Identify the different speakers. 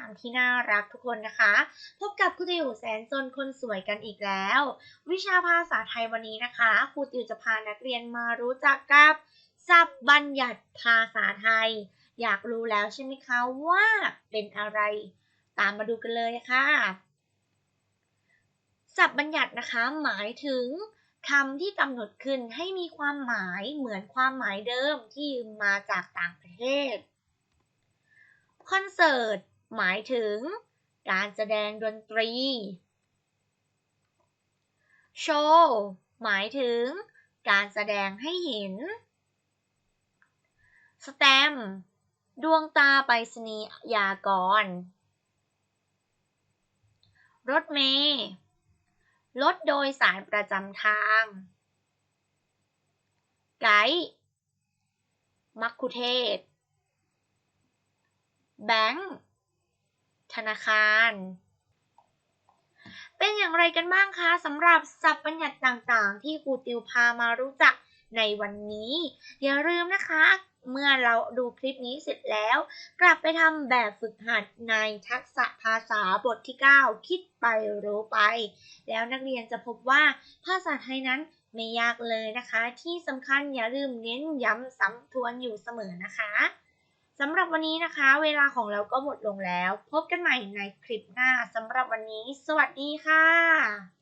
Speaker 1: ามที่น่ารักทุกคนนะคะ พบกับครูติวแสนซนคนสวยกันอีกแล้ว วิชาภาษาไทยวันนี้นะคะครูติวจะพานักเรียนมารู้จักกับศัพท์บัญญัติภาษาไทย อยากรู้แล้วใช่ไหมคะว่าเป็นอะไร ตามมาดูกันเลยค่ะศัพท์บัญญัตินะคะหมายถึงคำที่กำหนดขึ้นให้มีความหมายเหมือนความหมายเดิมที่ยืมมาจากต่างประเทศ คอนเสิร์ต หมายถึง การแสดงดนตรี โชว์ หมายถึง การแสดงให้เห็น สแตมดวงตาไปรษณียากร รถเมล์รถโดยสารประจำทาง ไกด์ มักคุเทศ แบงค์ธนาคาร เป็นอย่างไรกันบ้างคะสำหรับศัพท์บัญญัติต่างๆ ที่ครูติวพามารู้จักในวันนี้ อย่าลืมนะคะ เมื่อเราดูคลิปนี้เสร็จแล้ว กลับไปทำแบบฝึกหัดในทักษะภาษาบทที่ 9 คิดไปรู้ไป แล้วนักเรียนจะพบว่าภาษาไทยนั้นไม่ยากเลยนะคะ ที่สำคัญอย่าลืมเน้นย้ำซ้ำทวนอยู่เสมอนะคะ สำหรับวันนี้นะคะ เวลาของเราก็หมดลงแล้ว พบกันใหม่ในคลิปหน้าสำหรับวันนี้ สวัสดีค่ะ